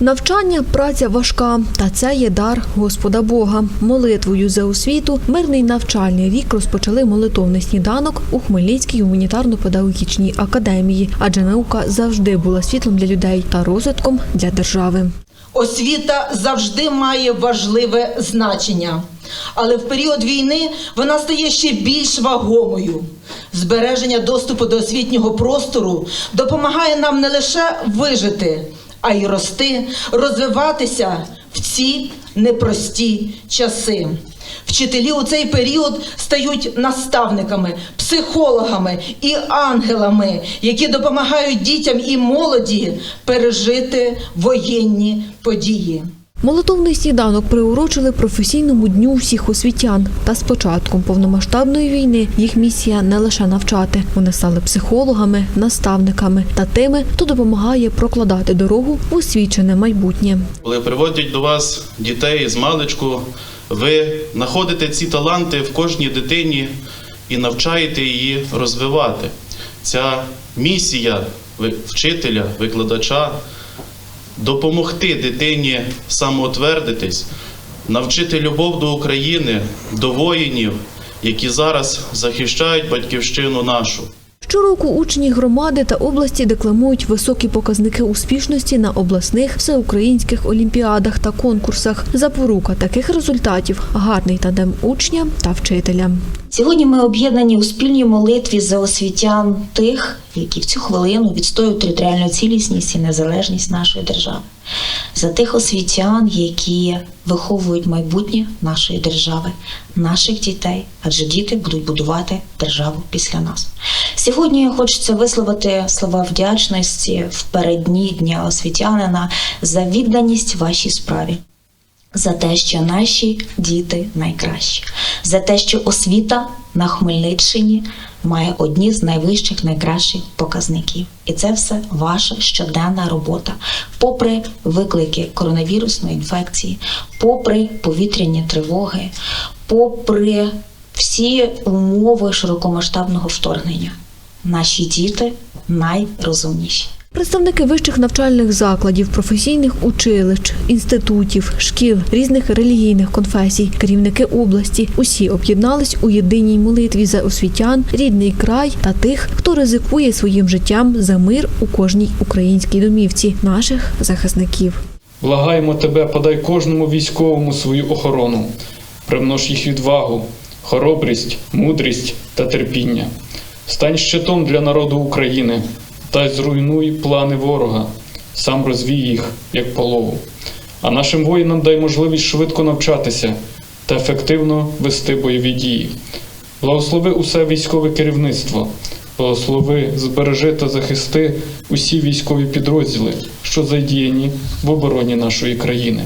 Навчання праця важка, та це є дар Господа Бога. Молитвою за освіту мирний навчальний рік розпочали молитовний сніданок у Хмельницькій гуманітарно-педагогічній академії, адже наука завжди була світлом для людей та розвитком для держави. Освіта завжди має важливе значення, але в період війни вона стає ще більш вагомою. Збереження доступу до освітнього простору допомагає нам не лише вижити, а й рости, розвиватися в ці непрості часи. Вчителі у цей період стають наставниками, психологами і ангелами, які допомагають дітям і молоді пережити воєнні події. Молитовний сніданок приурочили професійному дню всіх освітян. Та з початком повномасштабної війни їх місія не лише навчати. Вони стали психологами, наставниками та тими, хто допомагає прокладати дорогу в освічене майбутнє. Коли приводять до вас дітей з маличку, ви знаходите ці таланти в кожній дитині і навчаєте її розвивати. Ця місія вчителя, викладача допомогти дитині самоутвердитись, навчити любов до України, до воїнів, які зараз захищають батьківщину нашу. Щороку учні громади та області декламують високі показники успішності на обласних всеукраїнських олімпіадах та конкурсах. Запорука таких результатів гарний тандем учня та вчителя. Сьогодні ми об'єднані у спільній молитві за освітян тих, які в цю хвилину відстоюють територіальну цілісність і незалежність нашої держави, за тих освітян, які виховують майбутнє нашої держави, наших дітей, адже діти будуть будувати державу після нас. Сьогодні хочеться висловити слова вдячності в передні дня освітянина за відданість вашій справі за те, що наші діти найкращі, за те, що освіта на Хмельниччині має одні з найвищих, найкращих показників. І це все ваша щоденна робота, попри виклики коронавірусної інфекції, попри повітряні тривоги, попри всі умови широкомасштабного вторгнення. Наші діти найрозумніші. Представники вищих навчальних закладів, професійних училищ, інститутів, шкіл, різних релігійних конфесій, керівники області усі об'єднались у єдиній молитві за освітян, рідний край та тих, хто ризикує своїм життям за мир у кожній українській домівці наших захисників. Благаємо тебе, подай кожному військовому свою охорону, примнож їх відвагу, хоробрість, мудрість та терпіння. Стань щитом для народу України та й зруйнуй плани ворога, сам розвій їх, як полову. А нашим воїнам дай можливість швидко навчатися та ефективно вести бойові дії. Благослови усе військове керівництво, благослови, збережи та захисти усі військові підрозділи, що задіяні в обороні нашої країни.